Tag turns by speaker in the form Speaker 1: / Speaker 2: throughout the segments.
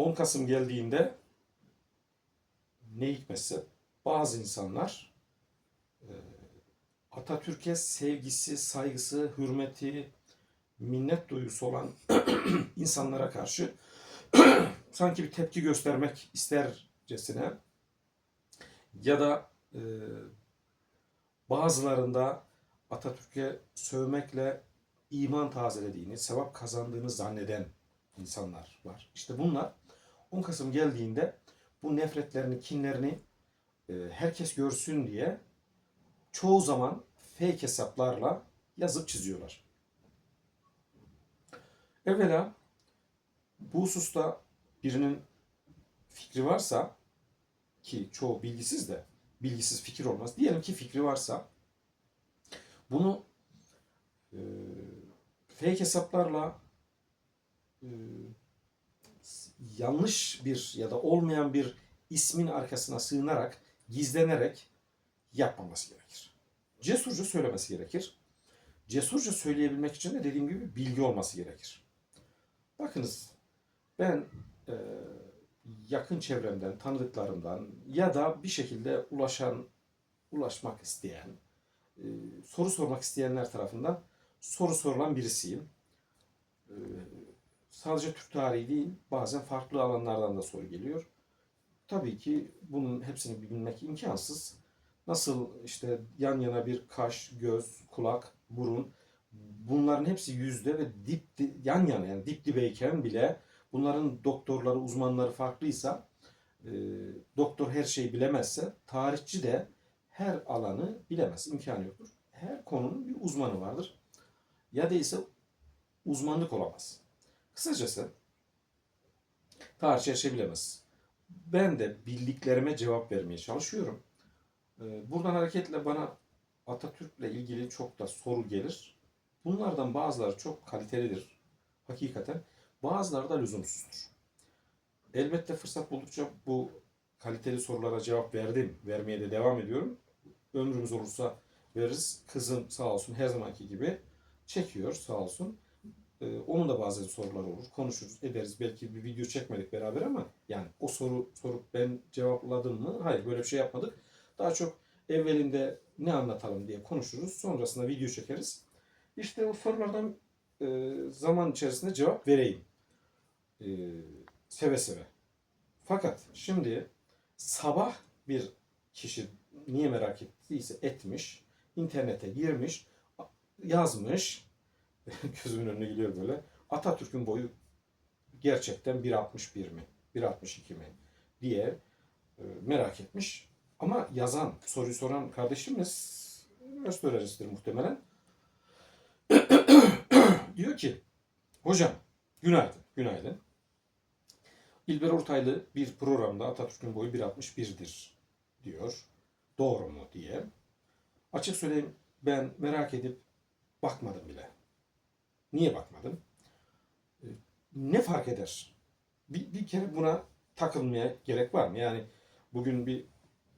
Speaker 1: 10 Kasım geldiğinde ne hikmetse bazı insanlar e, Atatürk'e sevgisi, saygısı, hürmeti, minnet duygusu olan insanlara karşı sanki bir tepki göstermek istercesine ya da e, bazılarında Atatürk'e sövmekle iman tazelediğini, sevap kazandığını zanneden insanlar var. İşte bunlar 10 Kasım geldiğinde bu nefretlerini, kinlerini e, herkes görsün diye çoğu zaman fake hesaplarla yazıp çiziyorlar. Evvela bu hususta birinin fikri varsa ki çoğu bilgisiz de bilgisiz fikir olmaz. Diyelim ki fikri varsa bunu e, fake hesaplarla e, yanlış bir ya da olmayan bir ismin arkasına sığınarak, gizlenerek yapmaması gerekir. Cesurca söylemesi gerekir. Cesurca söyleyebilmek için de dediğim gibi bilgi olması gerekir. Bakınız ben e, yakın çevremden, tanıdıklarımdan ya da bir şekilde ulaşan, ulaşmak isteyen, e, soru sormak isteyenler tarafından soru sorulan birisiyim. E, sadece Türk tarihi değil, bazen farklı alanlardan da soru geliyor. Tabii ki bunun hepsini bilmek imkansız. Nasıl işte yan yana bir kaş, göz, kulak, burun bunların hepsi yüzde ve dip di- yan yana yani dip dibeyken bile bunların doktorları, uzmanları farklıysa e, doktor her şeyi bilemezse tarihçi de her alanı bilemez. imkanı yoktur. Her konunun bir uzmanı vardır. Ya değilse uzmanlık olamaz. Kısacası şeyi bilemez. Ben de bildiklerime cevap vermeye çalışıyorum. Ee, Buradan hareketle bana Atatürk'le ilgili çok da soru gelir. Bunlardan bazıları çok kalitelidir. Hakikaten. Bazıları da lüzumsuzdur. Elbette fırsat buldukça bu kaliteli sorulara cevap verdim. Vermeye de devam ediyorum. Ömrümüz olursa veririz. Kızım sağ olsun her zamanki gibi çekiyor sağ olsun. Ee, onun da bazen sorular olur. Konuşuruz, ederiz. Belki bir video çekmedik beraber ama yani o soru sorup ben cevapladım mı? Hayır böyle bir şey yapmadık. Daha çok evvelinde ne anlatalım diye konuşuruz. Sonrasında video çekeriz. İşte o sorulardan e, zaman içerisinde cevap vereyim. E, seve seve. Fakat şimdi sabah bir kişi niye merak ettiyse etmiş, internete girmiş, yazmış, gözümün önüne geliyor böyle. Atatürk'ün boyu gerçekten 1.61 mi? 1.62 mi? diye e, merak etmiş. Ama yazan, soruyu soran kardeşimiz üniversite öğrencisidir muhtemelen. Diyor ki, hocam günaydın, günaydın. İlber Ortaylı bir programda Atatürk'ün boyu 1.61'dir diyor. Doğru mu diye. Açık söyleyeyim ben merak edip bakmadım bile. Niye bakmadım? E, Ne fark eder? Bir, bir kere buna takılmaya gerek var mı? Yani bugün bir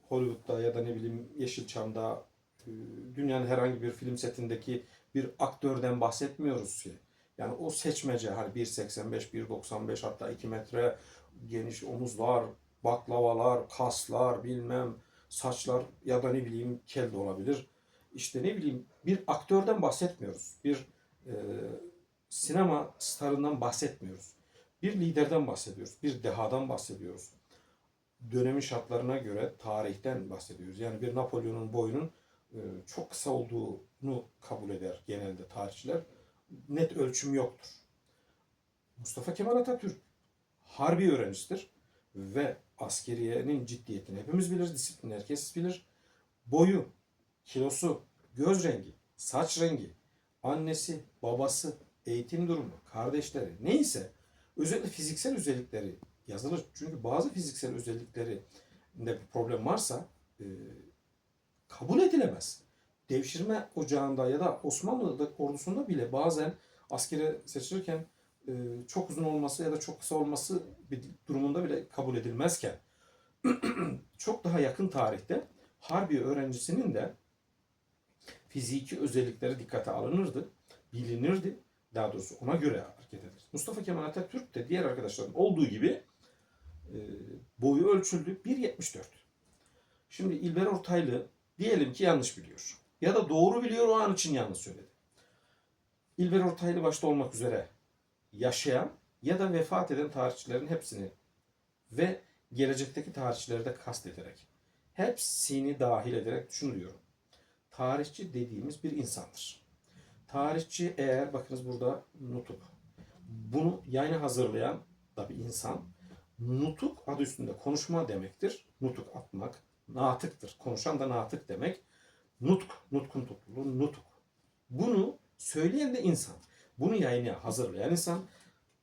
Speaker 1: Hollywood'da ya da ne bileyim Yeşilçam'da e, dünyanın herhangi bir film setindeki bir aktörden bahsetmiyoruz ki. Yani o seçmece hani 1.85, 1.95 hatta 2 metre geniş omuzlar, baklavalar, kaslar bilmem saçlar ya da ne bileyim kel de olabilir. İşte ne bileyim bir aktörden bahsetmiyoruz. Bir e, sinema starından bahsetmiyoruz. Bir liderden bahsediyoruz. Bir dehadan bahsediyoruz. Dönemin şartlarına göre tarihten bahsediyoruz. Yani bir Napolyon'un boyunun e, çok kısa olduğunu kabul eder genelde tarihçiler. Net ölçüm yoktur. Mustafa Kemal Atatürk harbi öğrencisidir ve askeriyenin ciddiyetini hepimiz biliriz, disiplini herkes bilir. Boyu, kilosu, göz rengi, saç rengi, annesi, babası, eğitim durumu, kardeşleri neyse özellikle fiziksel özellikleri yazılır. Çünkü bazı fiziksel özellikleri de bir problem varsa e, kabul edilemez. Devşirme ocağında ya da Osmanlı ordusunda bile bazen askere seçilirken e, çok uzun olması ya da çok kısa olması bir durumunda bile kabul edilmezken çok daha yakın tarihte harbi öğrencisinin de fiziki özellikleri dikkate alınırdı, bilinirdi. Daha doğrusu ona göre hareket edilir. Mustafa Kemal Atatürk de diğer arkadaşların olduğu gibi e, boyu ölçüldü 1.74. Şimdi İlber Ortaylı diyelim ki yanlış biliyor. Ya da doğru biliyor o an için yanlış söyledi. İlber Ortaylı başta olmak üzere yaşayan ya da vefat eden tarihçilerin hepsini ve gelecekteki tarihçileri de kastederek hepsini dahil ederek diyorum. Tarihçi dediğimiz bir insandır. Tarihçi eğer bakınız burada nutuk. Bunu yayına hazırlayan da bir insan. Nutuk adı üstünde konuşma demektir. Nutuk atmak, natıktır. Konuşan da natık demek. Nutk, nutkun topluluğu, nutuk. Bunu söyleyen de insan. Bunu yayına hazırlayan insan,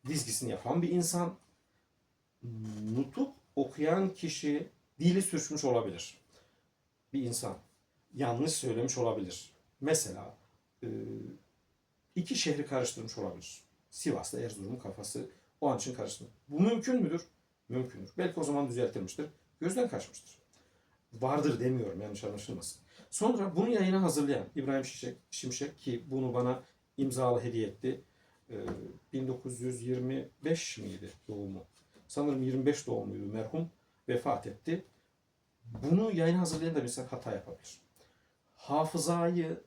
Speaker 1: dizgisini yapan bir insan. Nutuk okuyan kişi dili sürçmüş olabilir. Bir insan yanlış söylemiş olabilir. Mesela e, iki şehri karıştırmış olabilir. Sivas'ta Erzurum'un kafası o an için karıştırmış. Bu mümkün müdür? Mümkündür. Belki o zaman düzeltilmiştir. Gözden kaçmıştır. Vardır demiyorum yanlış anlaşılmasın. Sonra bunu yayına hazırlayan İbrahim Şimşek, Şimşek ki bunu bana imzalı hediye etti. Ee, 1925 miydi doğumu? Sanırım 25 doğumluydu merhum. Vefat etti. Bunu yayına hazırlayan da bir insan hata yapabilir. Hafızayı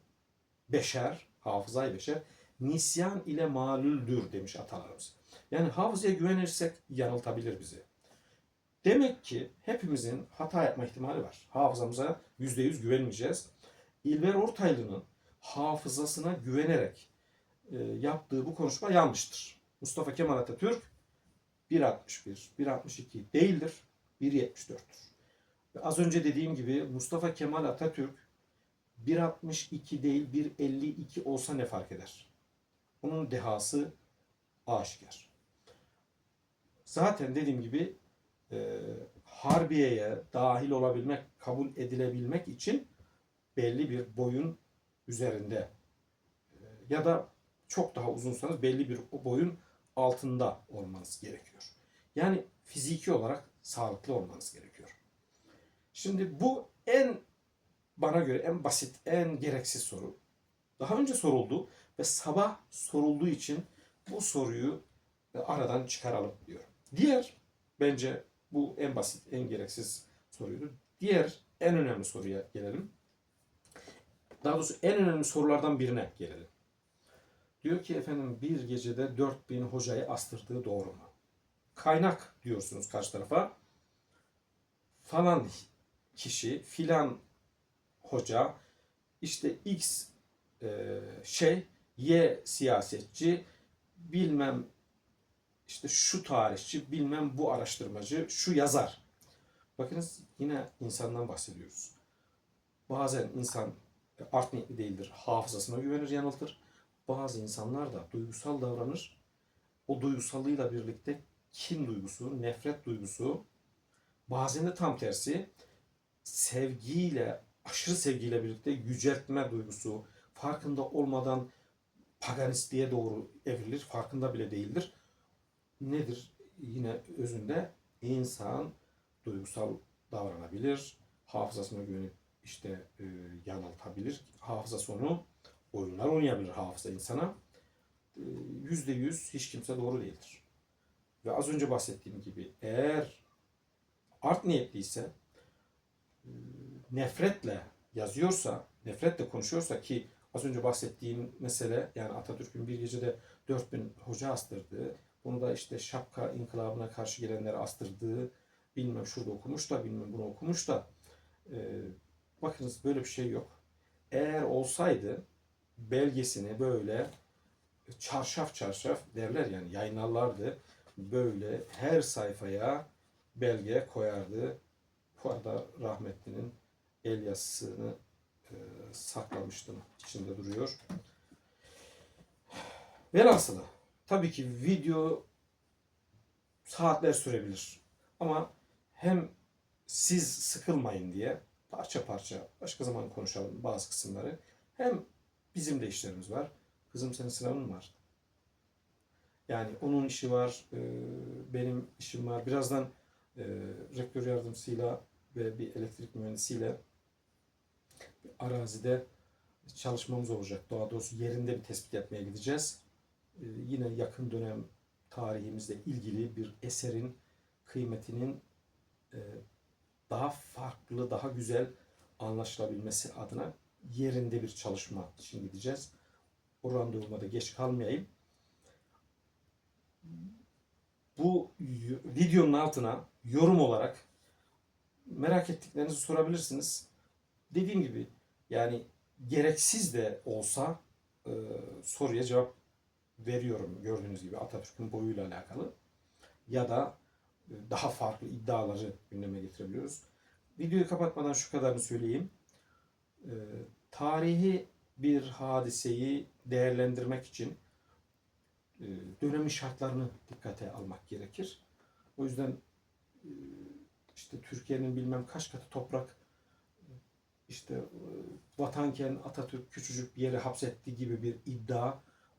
Speaker 1: beşer, hafızayı beşer, nisyan ile malüldür demiş atalarımız. Yani hafızaya güvenirsek yanıltabilir bizi. Demek ki hepimizin hata yapma ihtimali var. Hafızamıza yüzde yüz güvenmeyeceğiz. İlber Ortaylı'nın hafızasına güvenerek e, yaptığı bu konuşma yanlıştır. Mustafa Kemal Atatürk 1.61, 1.62 değildir, 1.74'tür. Ve az önce dediğim gibi Mustafa Kemal Atatürk 1.62 değil 1.52 olsa ne fark eder? Onun dehası aşikar. Zaten dediğim gibi e, Harbiye'ye dahil olabilmek, kabul edilebilmek için belli bir boyun üzerinde e, ya da çok daha uzunsanız belli bir o boyun altında olmanız gerekiyor. Yani fiziki olarak sağlıklı olmanız gerekiyor. Şimdi bu en bana göre en basit, en gereksiz soru. Daha önce soruldu ve sabah sorulduğu için bu soruyu e, aradan çıkaralım diyorum. Diğer bence bu en basit, en gereksiz soruydu. Diğer en önemli soruya gelelim. Daha doğrusu en önemli sorulardan birine gelelim. Diyor ki efendim bir gecede 4000 hocayı astırdığı doğru mu? Kaynak diyorsunuz karşı tarafa. Falan kişi, filan hoca, işte X e, şey, Y siyasetçi, bilmem işte şu tarihçi, bilmem bu araştırmacı, şu yazar. Bakınız yine insandan bahsediyoruz. Bazen insan art niyetli değildir, hafızasına güvenir, yanıltır. Bazı insanlar da duygusal davranır. O duygusallığıyla birlikte kin duygusu, nefret duygusu, bazen de tam tersi sevgiyle, aşırı sevgiyle birlikte yüceltme duygusu, farkında olmadan paganistliğe doğru evrilir, farkında bile değildir. Nedir? Yine özünde insan duygusal davranabilir, hafızasına güvenip işte e, yanıltabilir. Hafıza sonu oyunlar oynayabilir hafıza insana. E, Yüzde yüz hiç kimse doğru değildir. Ve az önce bahsettiğim gibi eğer art niyetliyse nefretle yazıyorsa, nefretle konuşuyorsa ki az önce bahsettiğim mesele yani Atatürk'ün bir gecede 4000 hoca astırdığı, bunu da işte şapka inkılabına karşı gelenlere astırdığı, bilmem şurada okumuş da bilmem bunu okumuş da e, bakınız böyle bir şey yok. Eğer olsaydı belgesini böyle çarşaf çarşaf derler yani yayınlarlardı. Böyle her sayfaya belge koyardı. Bu arada rahmetlinin el yazısını e, saklamıştım. içinde duruyor. Velhasılı tabii ki video saatler sürebilir. Ama hem siz sıkılmayın diye parça parça başka zaman konuşalım bazı kısımları. Hem bizim de işlerimiz var. Kızım senin sınavın var. Yani onun işi var, e, benim işim var. Birazdan e, rektör yardımcısıyla ve bir elektrik mühendisiyle arazide çalışmamız olacak. Daha doğrusu yerinde bir tespit yapmaya gideceğiz. E, yine yakın dönem tarihimizle ilgili bir eserin kıymetinin e, daha farklı, daha güzel anlaşılabilmesi adına yerinde bir çalışma için gideceğiz. O randevuma da geç kalmayayım. Bu videonun altına yorum olarak merak ettiklerinizi sorabilirsiniz. Dediğim gibi yani gereksiz de olsa e, soruya cevap veriyorum gördüğünüz gibi Atatürk'ün boyuyla alakalı ya da e, daha farklı iddiaları gündeme getirebiliyoruz. Videoyu kapatmadan şu kadarını söyleyeyim. E, tarihi bir hadiseyi değerlendirmek için e, dönemin şartlarını dikkate almak gerekir. O yüzden e, işte Türkiye'nin bilmem kaç katı toprak işte e, vatanken Atatürk küçücük bir yere hapsetti gibi bir iddia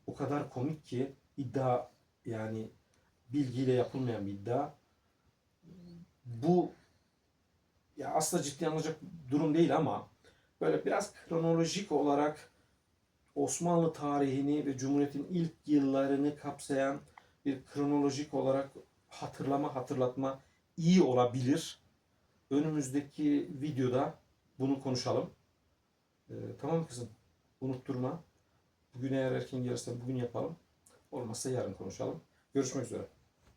Speaker 1: o kadar komik ki iddia yani bilgiyle yapılmayan bir iddia. Bu ya aslında ciddi alınacak durum değil ama böyle biraz kronolojik olarak Osmanlı tarihini ve Cumhuriyet'in ilk yıllarını kapsayan bir kronolojik olarak hatırlama, hatırlatma iyi olabilir. Önümüzdeki videoda bunu konuşalım. Ee, tamam kızım? Unutturma. Bugün eğer erken gelirse bugün yapalım. Olmazsa yarın konuşalım. Görüşmek üzere.